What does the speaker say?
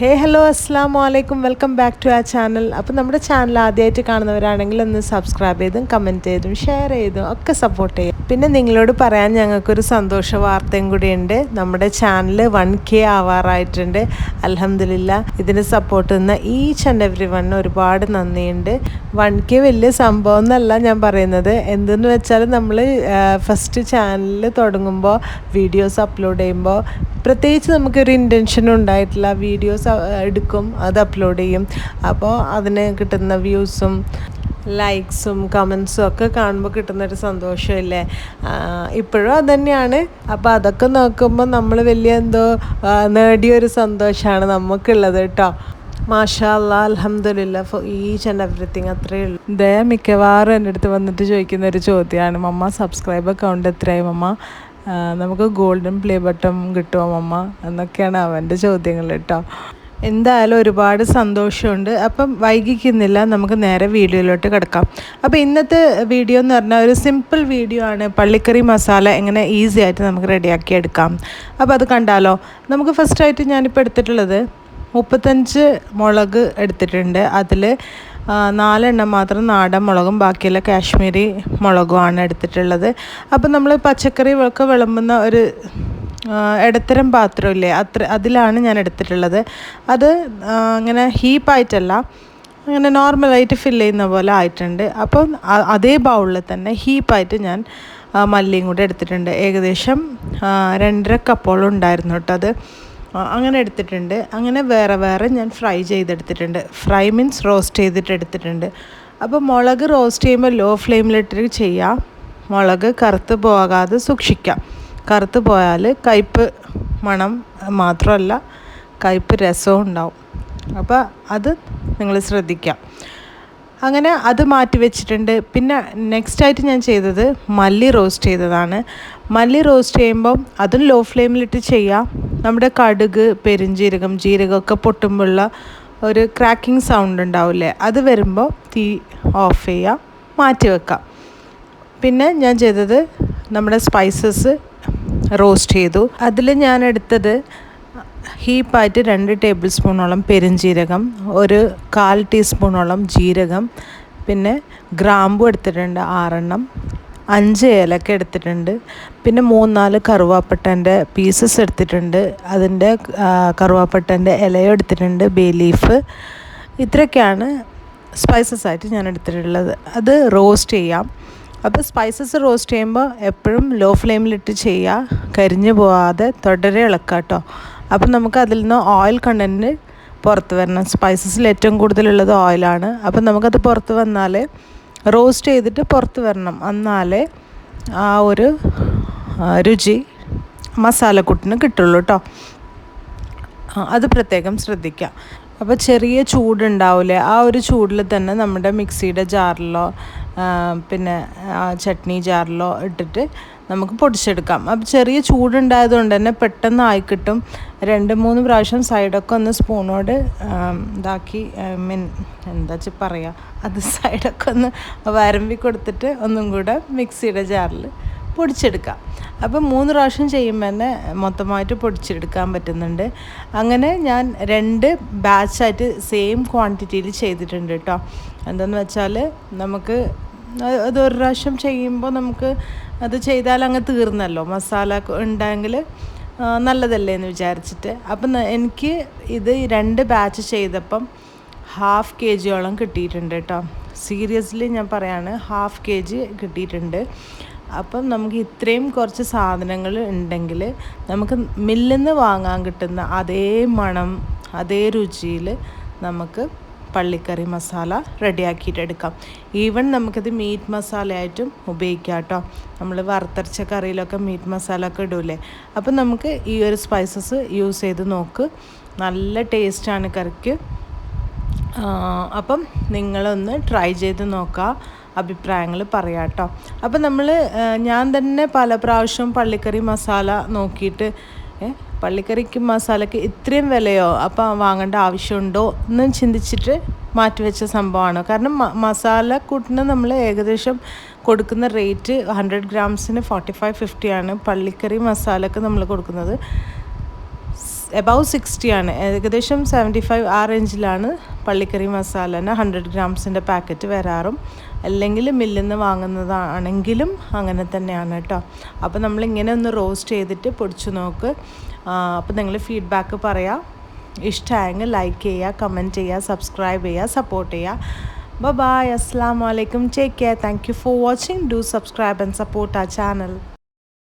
ഹേ hello അസ്സാം വലൈക്കും welcome back to ആ ചാനൽ അപ്പോൾ നമ്മുടെ ചാനൽ ആദ്യമായിട്ട് കാണുന്നവരാണെങ്കിൽ ഒന്ന് സബ്സ്ക്രൈബ് ചെയ്തും കമന്റ് ചെയ്തും ഷെയർ ചെയ്തും ഒക്കെ സപ്പോർട്ട് ചെയ്യും. പിന്നെ നിങ്ങളോട് പറയാൻ ഞങ്ങൾക്കൊരു സന്തോഷ വാർത്തയും കൂടിയുണ്ട്. നമ്മുടെ ചാനൽ വൺ കെ ആവാറായിട്ടുണ്ട്. അലഹമില്ല ഇതിന് സപ്പോർട്ട് ചെയ്യുന്ന ഈച്ച് ആൻഡ് എവറി വൺ ഒരുപാട് നന്ദിയുണ്ട്. വൺ കെ വലിയ സംഭവം എന്നല്ല ഞാൻ പറയുന്നത്. എന്തെന്ന് വെച്ചാൽ നമ്മൾ ഫസ്റ്റ് ചാനൽ തുടങ്ങുമ്പോൾ വീഡിയോസ് അപ്ലോഡ് ചെയ്യുമ്പോൾ പ്രത്യേകിച്ച് നമുക്കൊരു ഇന്റൻഷനും ഉണ്ടായിട്ടില്ല. വീഡിയോസ് എടുക്കും അത് അപ്ലോഡ് ചെയ്യും. അപ്പോൾ അതിന് കിട്ടുന്ന വ്യൂസും ലൈക്സും കമൻസും ഒക്കെ കാണുമ്പോൾ കിട്ടുന്നൊരു സന്തോഷമില്ലേ? ഇപ്പോഴും അതുതന്നെയാണ് അപ്പോൾ അതൊക്കെ നോക്കുമ്പോൾ നമ്മൾ വലിയ എന്തോ നേടിയൊരു സന്തോഷമാണ് നമുക്കുള്ളത് കേട്ടോ മാഷാല്ല അലഹമില്ല ഫോർ ഈച്ച് ആൻഡ് എവറിത്തിങ് അത്രയേ ഉള്ളൂ. ദയ മിക്കവാറും എന്റെ അടുത്ത് വന്നിട്ട് ചോദിക്കുന്ന ഒരു ചോദ്യമാണ് മമ്മ സബ്സ്ക്രൈബ് അക്കൗണ്ട് എത്രയായി? മമ്മ നമുക്ക് ഗോൾഡൻ പ്ലേ ബട്ടൺ കിട്ടുമോ അമ്മ എന്നൊക്കെയാണ് അവന്റെ ചോദ്യങ്ങൾ കേട്ടോ. എന്തായാലും ഒരുപാട് സന്തോഷമുണ്ട്. അപ്പം വൈകിക്കുന്നില്ല നമുക്ക് നേരെ വീഡിയോയിലോട്ട് കിടക്കാം. അപ്പോൾ ഇന്നത്തെ വീഡിയോ എന്ന് പറഞ്ഞാൽ ഒരു സിമ്പിൾ വീഡിയോ ആണ്. പള്ളിക്കറി മസാല എങ്ങനെ ഈസി ആയിട്ട് നമുക്ക് റെഡിയാക്കി എടുക്കാം. അപ്പോൾ അത് കണ്ടാലോ? നമുക്ക് ഫസ്റ്റായിട്ട് ഞാനിപ്പോൾ എടുത്തിട്ടുള്ളത് മുപ്പത്തഞ്ച് മുളക് എടുത്തിട്ടുണ്ട്. അതിൽ നാലെണ്ണം മാത്രം നാടൻ മുളകും ബാക്കിയുള്ള കാശ്മീരി മുളകുമാണ് എടുത്തിട്ടുള്ളത്. അപ്പം നമ്മൾ പച്ചക്കറി ഒക്കെ വിളമ്പുന്ന ഒരു ഇടത്തരം പാത്രമില്ലേ അത്ര അതിലാണ് ഞാൻ എടുത്തിട്ടുള്ളത്. അത് അങ്ങനെ ഹീപ്പായിട്ടല്ല അങ്ങനെ നോർമലായിട്ട് ഫില്ല് ചെയ്യുന്ന പോലെ ആയിട്ടുണ്ട്. അപ്പം അതേ ബൗളിൽ തന്നെ ഹീപ്പായിട്ട് ഞാൻ മല്ലിയും കൂടെ എടുത്തിട്ടുണ്ട്. ഏകദേശം രണ്ടര കപ്പോളം ഉണ്ടായിരുന്നു കേട്ടോ അത്. അങ്ങനെ എടുത്തിട്ടുണ്ട്. അങ്ങനെ വേറെ വേറെ ഞാൻ ഫ്രൈ ചെയ്തെടുത്തിട്ടുണ്ട്. ഫ്രൈ മീൻസ് റോസ്റ്റ് ചെയ്തിട്ട് എടുത്തിട്ടുണ്ട്. അപ്പോൾ മുളക് റോസ്റ്റ് ചെയ്യുമ്പോൾ ലോ ഫ്ലെയിമിലിട്ട് ചെയ്യാം. മുളക് കറുത്ത് പോകാതെ സൂക്ഷിക്കാം. കറുത്ത് പോയാൽ കയ്പ്പ് മണം മാത്രമല്ല കയ്പ്പ് രസവും ഉണ്ടാവും. അപ്പോൾ അത് നിങ്ങൾ ശ്രദ്ധിക്കാം. അങ്ങനെ അത് മാറ്റി വെച്ചിട്ടുണ്ട്. പിന്നെ നെക്സ്റ്റ് ആയിട്ട് ഞാൻ ചെയ്തത് മല്ലി റോസ്റ്റ് ചെയ്തതാണ്. മല്ലി റോസ്റ്റ് ചെയ്യുമ്പം അതും ലോ ഫ്ലെയിമിലിട്ട് ചെയ്യാം. നമ്മുടെ കടുക് പെരുംജീരകം ജീരകമൊക്കെ പൊട്ടുമ്പോഴുള്ള ഒരു ക്രാക്കിംഗ് സൗണ്ട് ഉണ്ടാവില്ലേ? അത് വരുമ്പോൾ തീ ഓഫ് ചെയ്യുക മാറ്റി വെക്കാം. പിന്നെ ഞാൻ ചെയ്തത് നമ്മുടെ സ്പൈസസ് റോസ്റ്റ് ചെയ്തു. അതിൽ ഞാൻ എടുത്തത് ഹീപ്പായിട്ട് രണ്ട് ടേബിൾ സ്പൂണോളം പെരുംജീരകം ഒരു കാൽ ടീസ്പൂണോളം ജീരകം പിന്നെ ഗ്രാമ്പു എടുത്തിട്ടുണ്ട് ആറെണ്ണം. അഞ്ച് ഏലക്ക എടുത്തിട്ടുണ്ട്. പിന്നെ മൂന്നാൽ കറുവാപ്പട്ടന്റെ പീസസ് എടുത്തിട്ടുണ്ട്. അതിന്റെ കറുവാപ്പട്ടന്റെ ഇലയും എടുത്തിട്ടുണ്ട് ബേ ലീഫ് ഇത്രയൊക്കെയാണ് സ്പൈസസ് ആയിട്ട് ഞാൻ എടുത്തിട്ടുള്ളത്. അത് റോസ്റ്റ് ചെയ്യാം. അപ്പോൾ സ്പൈസസ് റോസ്റ്റ് ചെയ്യുമ്പോൾ എപ്പോഴും ലോ ഫ്ലെയിമിലിട്ട് ചെയ്യുക. കരിഞ്ഞു പോവാതെ തുടരെ ഇളക്കുക കേട്ടോ. അപ്പം നമുക്ക് അതിൽ നിന്ന് ഓയിൽ കണ്ടന്റ് പുറത്ത് വരണം. സ്പൈസസിൽ ഏറ്റവും കൂടുതലുള്ളത് ഓയിലാണ് അപ്പം നമുക്കത് പുറത്ത് വന്നാൽ റോസ്റ്റ് ചെയ്തിട്ട് പുറത്ത് വരണം. എന്നാലേ ആ ഒരു രുചി മസാലക്കൂട്ടിന് കിട്ടുള്ളൂ കേട്ടോ അത് പ്രത്യേകം ശ്രദ്ധിക്കുക അപ്പോൾ ചെറിയ ചൂടുണ്ടാവില്ലേ ആ ഒരു ചൂടിൽ തന്നെ നമ്മുടെ മിക്സിയുടെ ജാറിലോ പിന്നെ ചട്നി ജാറിലോ ഇട്ടിട്ട് നമുക്ക് പൊടിച്ചെടുക്കാം. അപ്പോൾ ചെറിയ ചൂടുണ്ടായത് കൊണ്ട് തന്നെ പെട്ടെന്ന് ആയി കിട്ടും. രണ്ട് മൂന്ന് പ്രാവശ്യം സൈഡൊക്കെ ഒന്ന് സ്പൂണോട് ഇതാക്കി മീൻ എന്താ വെച്ചാൽ പറയുക അത് സൈഡൊക്കെ ഒന്ന് വരമ്പി കൊടുത്തിട്ട് ഒന്നും കൂടെ മിക്സിയുടെ ജാറിൽ പൊടിച്ചെടുക്കാം. അപ്പം മൂന്ന് പ്രാവശ്യം ചെയ്യുമ്പോൾ തന്നെ മൊത്തമായിട്ട് പൊടിച്ചെടുക്കാൻ പറ്റുന്നുണ്ട്. അങ്ങനെ ഞാൻ രണ്ട് ബാച്ചായിട്ട് സെയിം ക്വാണ്ടിറ്റിയിൽ ചെയ്തിട്ടുണ്ട് കേട്ടോ എന്താണെന്ന് വെച്ചാൽ നമുക്ക് അത് ഒരു പ്രാവശ്യം ചെയ്യുമ്പോൾ നമുക്ക് അത് ചെയ്താൽ അങ്ങ് തീർന്നല്ലോ. മസാല ഉണ്ടെങ്കിൽ നല്ലതല്ലേ എന്ന് വിചാരിച്ചിട്ട്. അപ്പം എനിക്ക് ഇത് രണ്ട് ബാച്ച് ചെയ്തപ്പം ഹാഫ് കെ ജിയോളം കിട്ടിയിട്ടുണ്ട് കേട്ടോ സീരിയസ്ലി ഞാൻ പറയാണ് ഹാഫ് കെ ജി കിട്ടിയിട്ടുണ്ട്. അപ്പം നമുക്ക് ഇത്രയും കുറച്ച് സാധനങ്ങൾ ഉണ്ടെങ്കിൽ നമുക്ക് മില്ലിൽ നിന്ന് വാങ്ങാൻ കിട്ടുന്ന അതേ മണം അതേ രുചിയിൽ നമുക്ക് പള്ളിക്കറി മസാല റെഡിയാക്കിയിട്ട് എടുക്കാം. ഈവൻ നമുക്കിത് മീറ്റ് മസാലയായിട്ടും ഉപയോഗിക്കാം കേട്ടോ. നമ്മൾ വറുത്തരച്ച കറിയിലൊക്കെ മീറ്റ് മസാല ഒക്കെ ഇടൂലേ. അപ്പം നമുക്ക് ഈ ഒരു സ്പൈസസ് യൂസ് ചെയ്ത് നോക്ക്. നല്ല ടേസ്റ്റാണ് കറിക്ക്. അപ്പം നിങ്ങളൊന്ന് ട്രൈ ചെയ്ത് നോക്കുക അഭിപ്രായങ്ങൾ പറയാം കേട്ടോ അപ്പം നമ്മൾ ഞാൻ തന്നെ പല പ്രാവശ്യവും പള്ളിക്കറി മസാല നോക്കിയിട്ട് പള്ളിക്കറിക്ക് മസാലയ്ക്ക് ഇത്രയും വിലയോ അപ്പം വാങ്ങേണ്ട ആവശ്യമുണ്ടോ എന്ന് ചിന്തിച്ചിട്ട് മാറ്റിവെച്ച സംഭവമാണ്. കാരണം മസാല കൂട്ടിന് നമ്മൾ ഏകദേശം കൊടുക്കുന്ന റേറ്റ് ഹൺഡ്രഡ് ഗ്രാംസിന് ഫോർട്ടി ഫൈവ് ഫിഫ്റ്റിയാണ് പള്ളിക്കറി മസാലയ്ക്ക് നമ്മൾ കൊടുക്കുന്നത്. എബവ് സിക്സ്റ്റി ആണ്. ഏകദേശം സെവന്റി ഫൈവ് ആ റേഞ്ചിലാണ് പള്ളിക്കറി മസാലേന്റെ ഹൺഡ്രഡ് ഗ്രാംസിന്റെ പാക്കറ്റ് വരാറും. അല്ലെങ്കിൽ മില്ലിൽ നിന്ന് വാങ്ങുന്നതാണെങ്കിലും അങ്ങനെ തന്നെയാണ് കേട്ടോ. അപ്പോൾ നമ്മളിങ്ങനെ ഒന്ന് റോസ്റ്റ് ചെയ്തിട്ട് പൊടിച്ചു നോക്ക്. അപ്പോൾ നിങ്ങൾ ഫീഡ്ബാക്ക് പറയാം. ഇഷ്ടമായെങ്കിൽ ലൈക്ക് ചെയ്യുക കമന്റ് ചെയ്യുക സബ്സ്ക്രൈബ് ചെയ്യുക സപ്പോർട്ട് ചെയ്യുക ബൈ അസ്സാം വലൈക്കും take care thank you for watching do subscribe and support ആ ചാനൽ